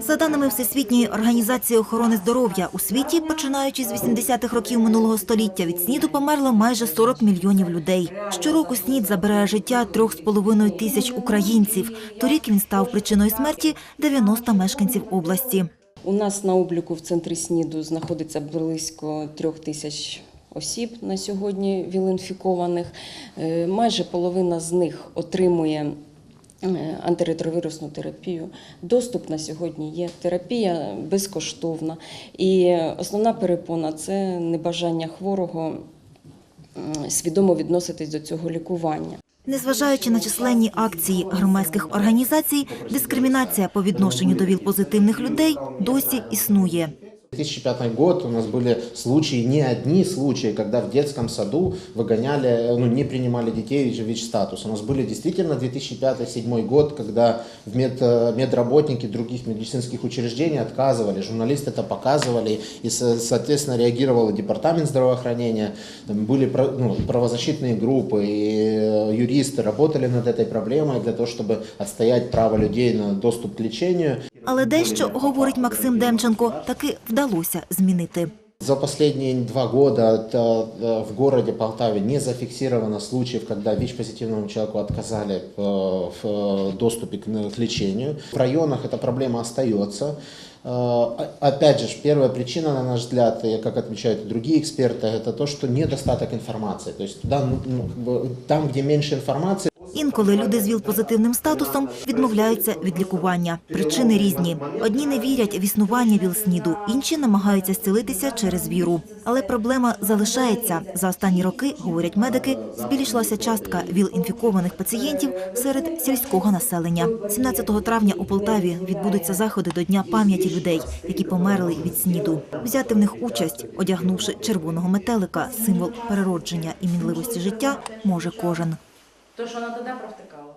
За даними Всесвітньої організації охорони здоров'я, у світі, починаючи з 80-х років минулого століття, від СНІДу померло майже 40 мільйонів людей. Щороку СНІД забирає життя 3,5 тисяч українців. Торік він став причиною смерті 90 мешканців області. У нас на обліку в центрі СНІДу знаходиться близько трьох тисяч осіб на сьогодні віл-інфікованих. Е, Майже половина з них отримує антиретровірусну терапію. Доступ на сьогодні є. Терапія безкоштовна. І основна перепона це небажання хворого свідомо відноситись до цього лікування. Незважаючи на численні акції громадських організацій, дискримінація по відношенню до ВІЛ-позитивних людей досі існує. 2005 год у нас были случаи, не одни случаи, когда в детском саду выгоняли, ну, не принимали детей в ВИЧ-статус. У нас были действительно 2005-2007 год, когда в мед, э, медработники других медицинских учреждений отказывали, журналисты это показывали, и, со- соответственно, реагировал департамент здравоохранения, были ну, правозащитные группы, и э, юристы работали над этой проблемой для того, чтобы отстоять право людей на доступ к лечению. Але дещо, говорить Максим Демченко, таки вдалося змінити. За последние два года это, э, в городе Полтаве не зафиксировано случаев, когда ВИЧ-позитивному человеку отказали в, в э, доступе к, к лечению. В районах эта проблема остается. Э, Опять же, первая причина, на наш взгляд, и как отмечают и другие эксперты, это то, что недостаток информации. То есть туда, ну, ну, как бы, там, где меньше информации, Інколи люди з ВІЛ-позитивним статусом відмовляються від лікування. Причини різні. Одні не вірять в існування ВІЛ-СНІДу, інші намагаються зцілитися через віру. Але проблема залишається. За останні роки, говорять медики, збільшилася частка ВІЛ-інфікованих пацієнтів серед сільського населення. 17 травня у Полтаві відбудуться заходи до Дня пам'яті людей, які померли від СНІДу. Взяти в них участь, одягнувши червоного метелика, символ переродження і мінливості життя, може кожен. То, що вона туди провтикала.